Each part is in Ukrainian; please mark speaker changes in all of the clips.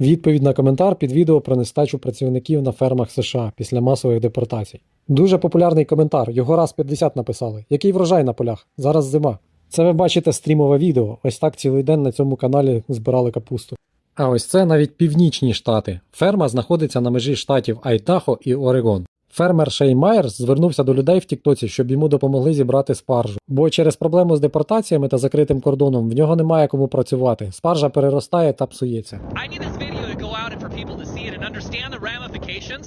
Speaker 1: Відповідь на коментар під відео про нестачу працівників на фермах США після масових депортацій. Дуже популярний коментар, його раз 50 написали. Який врожай на полях? Зараз зима. Це ви бачите стрімове відео. Ось так цілий день на цьому каналі збирали капусту. А ось це навіть північні штати. Ферма знаходиться на межі штатів Айтахо і Орегон. Фермер Шей Майерс звернувся до людей в Тіктоці, щоб йому допомогли зібрати спаржу. Бо через проблему з депортаціями та закритим кордоном в нього немає кому працювати. Спаржа переростає та псується.
Speaker 2: Understand the ramifications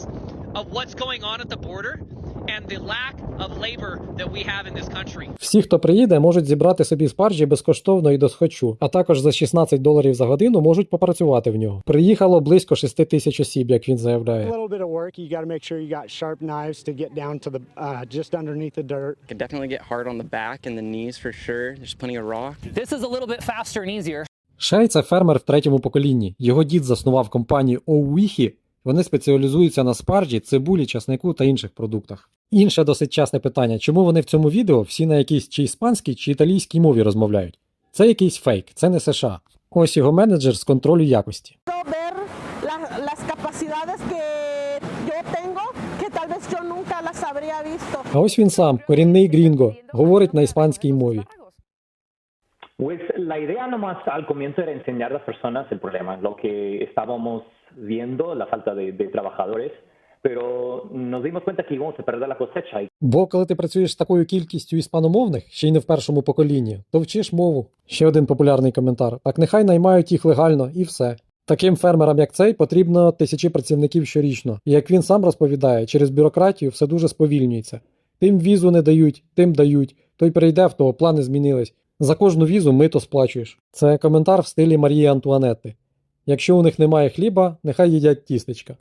Speaker 2: of what's going on at the border
Speaker 1: Всі, хто приїде, можуть зібрати собі спаржі безкоштовно і досхочу, а також за 16 доларів за годину можуть попрацювати в нього. Приїхало близько 6 тисяч осіб, як він заявляє.
Speaker 3: uh.
Speaker 4: This is a little bit faster and easier.
Speaker 1: Шей це фермер в третьому поколінні. Його дід заснував компанію Оуіхі. Вони спеціалізуються на спаржі, цибулі, часнику та інших продуктах. Інше досить часте питання: чому вони в цьому відео всі на якійсь чи іспанській, чи італійській мові розмовляють? Це якийсь фейк, це не США. Ось його менеджер з контролю якості. А ось він сам, корінний грінго, говорить на іспанській мові.
Speaker 5: Pues la idea nomás al comienzo era enseñar a las personas el problema, lo que estábamos viendo, la falta de, de trabajadores,
Speaker 1: Бо коли ти працюєш з такою кількістю іспаномовних, ще й не в першому поколінні, то вчиш мову. Ще один популярний коментар. Так нехай наймають їх легально і все. Таким фермерам, як цей, потрібно тисячі працівників щорічно. І як він сам розповідає, через бюрократію все дуже сповільнюється. Тим візу не дають, тим дають. Той прийде, в того плани змінились. За кожну візу мито сплачуєш. Це коментар в стилі Марії Антуанетти. Якщо у них немає хліба, нехай їдять тістечка.